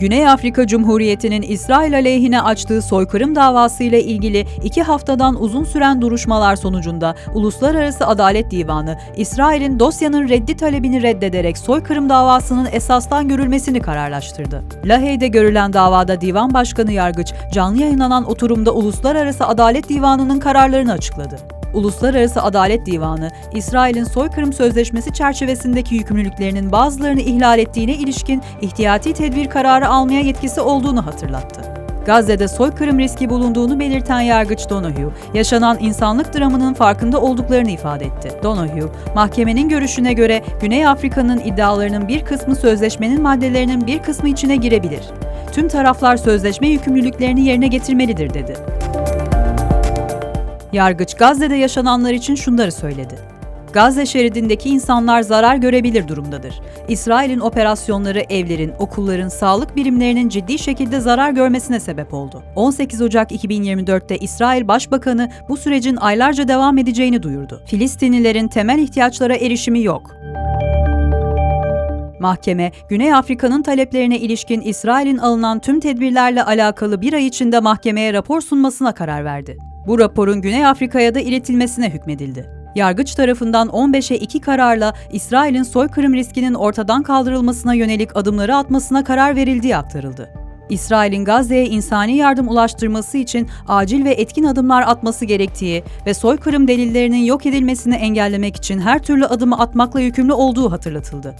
Güney Afrika Cumhuriyeti'nin İsrail aleyhine açtığı soykırım davası ile ilgili iki haftadan uzun süren duruşmalar sonucunda Uluslararası Adalet Divanı, İsrail'in dosyanın reddi talebini reddederek soykırım davasının esastan görülmesini kararlaştırdı. Lahey'de görülen davada Divan Başkanı Yargıç, canlı yayınlanan oturumda Uluslararası Adalet Divanı'nın kararlarını açıkladı. Uluslararası Adalet Divanı, İsrail'in soykırım sözleşmesi çerçevesindeki yükümlülüklerinin bazılarını ihlal ettiğine ilişkin ihtiyati tedbir kararı almaya yetkisi olduğunu hatırlattı. Gazze'de soykırım riski bulunduğunu belirten yargıç Donohue, yaşanan insanlık dramının farkında olduklarını ifade etti. Donohue, mahkemenin görüşüne göre Güney Afrika'nın iddialarının bir kısmı sözleşmenin maddelerinin bir kısmı içine girebilir. Tüm taraflar sözleşme yükümlülüklerini yerine getirmelidir dedi. Yargıç Gazze'de yaşananlar için şunları söyledi. Gazze şeridindeki insanlar zarar görebilir durumdadır. İsrail'in operasyonları evlerin, okulların, sağlık birimlerinin ciddi şekilde zarar görmesine sebep oldu. 18 Ocak 2024'te İsrail Başbakanı bu sürecin aylarca devam edeceğini duyurdu. Filistinlilerin temel ihtiyaçlara erişimi yok. Mahkeme, Güney Afrika'nın taleplerine ilişkin İsrail'in alınan tüm tedbirlerle alakalı bir ay içinde mahkemeye rapor sunmasına karar verdi. Bu raporun Güney Afrika'ya da iletilmesine hükmedildi. Yargıç tarafından 15'e 2 kararla İsrail'in soykırım riskinin ortadan kaldırılmasına yönelik adımları atmasına karar verildiği aktarıldı. İsrail'in Gazze'ye insani yardım ulaştırması için acil ve etkin adımlar atması gerektiği ve soykırım delillerinin yok edilmesini engellemek için her türlü adımı atmakla yükümlü olduğu hatırlatıldı.